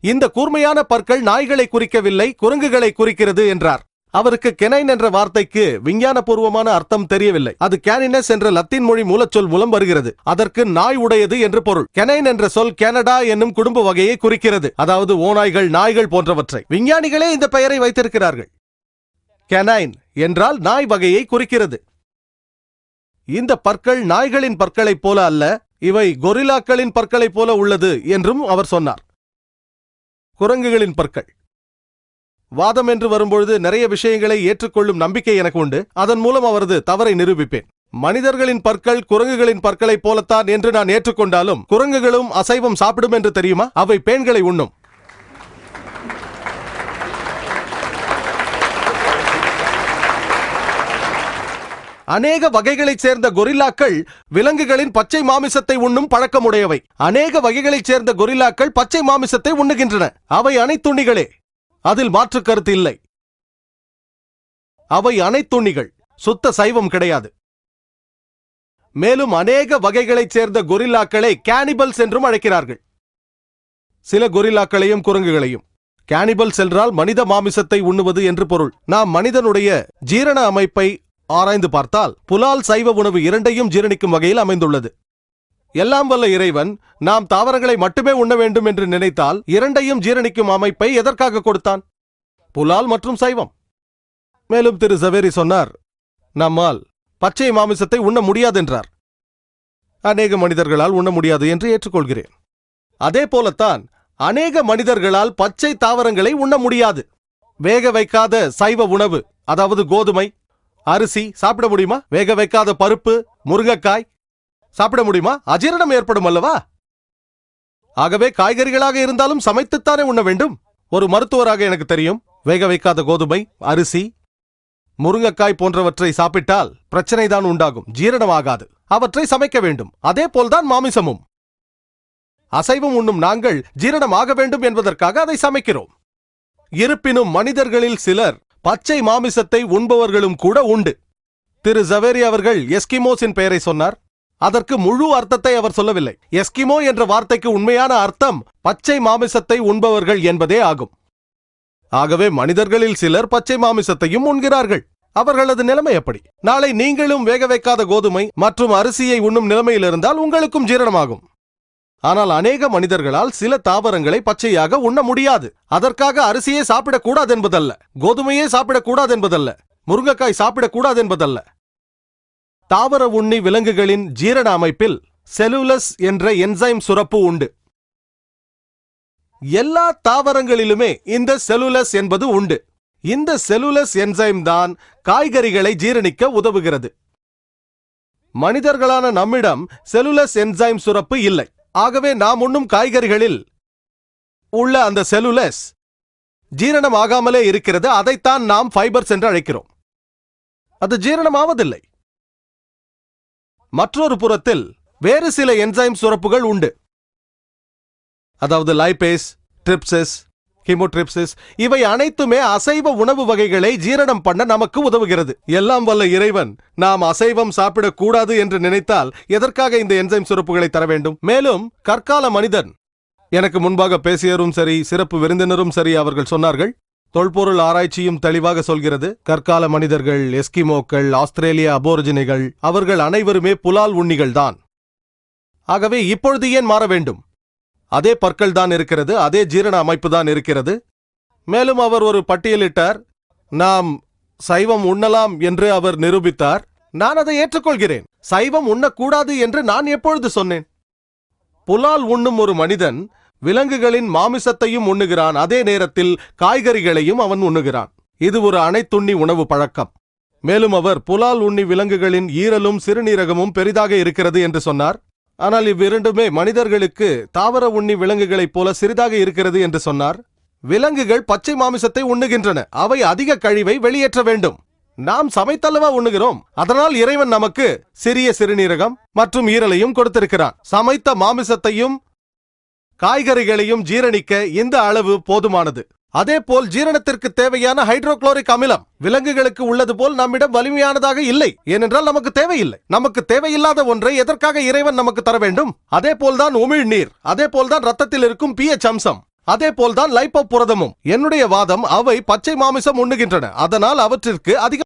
இந்த கூர்மையான பற்கள் நாய்களை குறிக்கவில்லை குரங்குகளை குறிக்கிறது என்றார். அவருக்கு கெனைன் என்ற வார்த்தைக்கு விஞ்ஞானபூர்வமான அர்த்தம் தெரியவில்லை. அது கேனினஸ் என்ற லத்தீன் மொழி மூலச்சொல் மூலம் வருகிறது. அதற்கு நாய் உடையது என்று பொருள். கெனைன் என்ற சொல் கனடா என்னும் குடும்ப வகையை குறிக்கிறது. அதாவது ஓநாய்கள் நாய்கள் போன்றவற்றை. விஞ்ஞானிகளே இந்த பெயரை வைத்திருக்கிறார்கள். கெனைன் என்றால் நாய் வகையை குறிக்கிறது. இந்த பற்கள் நாய்களின் பற்களைப் போல அல்ல இவை கொரில்லாக்களின் பற்களைப் போல உள்ளது என்றும் அவர் சொன்னார். குரங்குகளின் பற்கள். வாதம் என்று வரும்பொழுது நிறைய விஷயங்களை ஏற்றுக்கொள்ளும் நம்பிக்கை எனக்கு உண்டு. அதன் மூலம் அவரது தவறை நிரூபிப்பேன். மனிதர்களின் பற்கள் குரங்குகளின் பற்களைப் போலத்தான் என்று நான் ஏற்றுக்கொண்டாலும் குரங்குகளும் அசைவம் சாப்பிடும் என்று தெரியுமா? அவை பேன்களை உண்ணும். அநேக வகைகளைச் சேர்ந்த கொரில்லாக்கள் விலங்குகளின் பச்சை மாமிசத்தை உண்ணும் பழக்கமுடையவை. அநேக வகைகளைச் சேர்ந்த கொரில்லாக்கள் பச்சை மாமிசத்தை உண்ணுகின்றன. அவை அனைத்துண்ணிகளே அதில் மாற்று கருத்து இல்லை. அவை அனைத்துண்ணிகள் சுத்த சைவம் கிடையாது. மேலும் அநேக வகைகளைச் சேர்ந்த கொரில்லாக்களை கேனிபல்ஸ் என்றும் அழைக்கிறார்கள். சில கொரில்லாக்களையும் குரங்குகளையும். கேனிபல்ஸ் என்றால் மனித மாமிசத்தை உண்ணுவது என்று பொருள். நாம் மனிதனுடைய ஜீரண அமைப்பை ஆராய்ந்து பார்த்தால் புலால் சைவ உணவு இரண்டையும் ஜீரணிக்கும் வகையில் அமைந்துள்ளது. எல்லாம் வல்ல இறைவன் நாம் தாவரங்களை மட்டுமே உண்ண வேண்டும் என்று நினைத்தால் இரண்டையும் ஜீரணிக்கும் அமைப்பை எதற்காக கொடுத்தான்? புலால் மற்றும் சைவம். மேலும் திரு சவேரி சொன்னார் நம்மால் பச்சை மாமிசத்தை உண்ண முடியாதென்றார். அநேக மனிதர்களால் உண்ண முடியாது என்று ஏற்றுக்கொள்கிறேன். அதே போலத்தான் அநேக மனிதர்களால் பச்சை தாவரங்களை உண்ண முடியாது. வேக வைக்காத சைவ உணவு அதாவது கோதுமை அரிசி சாப்பிட முடியுமா? வேக வைக்காத பருப்பு முருங்கைக்காய். சாப்பிட முடியுமா? அஜீரணம் ஏற்படும் அல்லவா? ஆகவே காய்கறிகளாக இருந்தாலும் சமைத்துத்தானே உண்ண வேண்டும். ஒரு மருத்துவராக எனக்கு தெரியும். வேக வைக்காத கோதுமை அரிசி முருங்கைக்காய் போன்றவற்றை சாப்பிட்டால் பிரச்சனைதான் உண்டாகும். ஜீரணமாகாது அவற்றை சமைக்க வேண்டும். அதே போல்தான் மாமிசமும். அசைவம் உண்ணும் நாங்கள் ஜீரணமாக வேண்டும் என்பதற்காக அதை சமைக்கிறோம். இருப்பினும் மனிதர்களில் சிலர் பச்சை மாமிசத்தை உண்பவர்களும் கூட உண்டு. திரு ஜவேரி அவர்கள் எஸ்கிமோஸின் பெயரை சொன்னார். அதற்கு முழு அர்த்தத்தை அவர் சொல்லவில்லை. எஸ்கிமோ என்ற வார்த்தைக்கு உண்மையான அர்த்தம் பச்சை மாமிசத்தை உண்பவர்கள் என்பதே ஆகும். ஆகவே மனிதர்களில் சிலர் பச்சை மாமிசத்தையும் உண்கிறார்கள். அவர்களது நிலைமை எப்படி? நாளை நீங்களும் வேக வைக்காத கோதுமை மற்றும் அரிசியை உண்ணும் நிலைமையில் இருந்தால் உங்களுக்கும் ஜீரணமாகும். ஆனால் அநேக மனிதர்களால் சில தாவரங்களை பச்சையாக உண்ண முடியாது. அதற்காக அரிசியே சாப்பிடக்கூடாது என்பதல்ல கோதுமையே சாப்பிடக்கூடாது என்பதல்ல முருங்கைக்காய் சாப்பிடக்கூடாது என்பதல்ல தாவர உண்ணி விலங்குகளின் ஜீரண அமைப்பில் செலுலஸ் என்ற என்சைம் சுரப்பு உண்டு. எல்லா தாவரங்களிலுமே இந்த செலுலஸ் என்பது உண்டு. இந்த செலுலஸ் என்சைம் தான் காய்கறிகளை ஜீரணிக்க உதவுகிறது. மனிதர்களான நம்மிடம் செலுலஸ் என்சைம் சுரப்பு இல்லை. ஆகவே நாம் உண்ணும் காய்கறிகளில் உள்ள அந்த செலுலஸ் ஜீரணம் ஆகாமலே இருக்கிறது. அதைத்தான் நாம் ஃபைபர்ஸ் என்று அழைக்கிறோம். அது ஜீரணமாவதில்லை. மற்றொரு புறத்தில் வேறு சில என்சைம் சுரப்புகள் உண்டு. அதாவது லைபேஸ் ட்ரிப்சஸ் ஹிமோட்ரிப்சிஸ் இவை அனைத்துமே அசைவ உணவு வகைகளை ஜீரணம் பண்ண நமக்கு உதவுகிறது. எல்லாம் வல்ல இறைவன் நாம் அசைவம் சாப்பிடக்கூடாது என்று நினைத்தால் எதற்காக இந்த என்சைம் சுரப்புகளை தர வேண்டும்? மேலும் கற்கால மனிதன். எனக்கு முன்பாக பேசியரும் சரி சிறப்பு விருந்தினரும் சரி அவர்கள் சொன்னார்கள் தொல்பொருள் ஆராய்ச்சியும் தெளிவாக சொல்கிறது கற்கால மனிதர்கள் எஸ்கிமோக்கள் ஆஸ்திரேலிய அபோரிஜினிகள் அவர்கள் அனைவருமே புலால் உண்ணிகள் தான் ஆகவே இப்பொழுது ஏன் மாற வேண்டும்? அதே பற்கள் தான் இருக்கிறது அதே ஜீரண அமைப்பு தான் இருக்கிறது. மேலும் அவர் ஒரு பட்டியலிட்டார் நாம் சைவம் உண்ணலாம் என்று அவர் நிரூபித்தார். நான் அதை ஏற்றுக்கொள்கிறேன். சைவம் உண்ணக்கூடாது என்று நான் எப்பொழுது சொன்னேன்? புலால் உண்ணும் ஒரு மனிதன் விலங்குகளின் மாமிசத்தையும் உண்ணுகிறான் அதே நேரத்தில் காய்கறிகளையும் அவன் உண்ணுகிறான். இது ஒரு அனைத்துண்ணி உணவு பழக்கம். மேலும் அவர் புலால் உண்ணி விலங்குகளின் ஈரலும் சிறுநீரகமும் பெரிதாக இருக்கிறது என்று சொன்னார். ஆனால் இவ்விரண்டுமே மனிதர்களுக்கு தாவர உண்ணி விலங்குகளைப் போல சிறிதாக இருக்கிறது என்று சொன்னார். விலங்குகள் பச்சை மாமிசத்தை உண்ணுகின்றன. அவை அதிக கழிவை வெளியேற்ற வேண்டும். நாம் சமைத்தல்லவா உண்ணுகிறோம். அதனால் இறைவன் நமக்கு சிறிய சிறுநீரகம் மற்றும் ஈரலையும் கொடுத்திருக்கிறான். சமைத்த மாமிசத்தையும் காய்கறிகளையும் ஜீரணிக்க இந்த அளவு போதுமானது. அதேபோல் ஜீரணத்திற்கு தேவையான ஹைட்ரோகுளோரிக் அமிலம் விலங்குகளுக்கு உள்ளது போல் நம்மிடம் வலிமையானதாக இல்லை. ஏனென்றால் நமக்கு தேவையில்லை. நமக்கு தேவையில்லாத ஒன்றை எதற்காக இறைவன் நமக்கு தர வேண்டும்? அதே போல்தான் உமிழ் நீர் அதே போல்தான் ரத்தத்தில் இருக்கும் பிஎச் அம்சம் அதே போல்தான் லைப்போ புரதமும் என்னுடைய வாதம் அவை பச்சை மாமிசம் உண்ணுகின்றன. அதனால் அவற்றிற்கு அதிக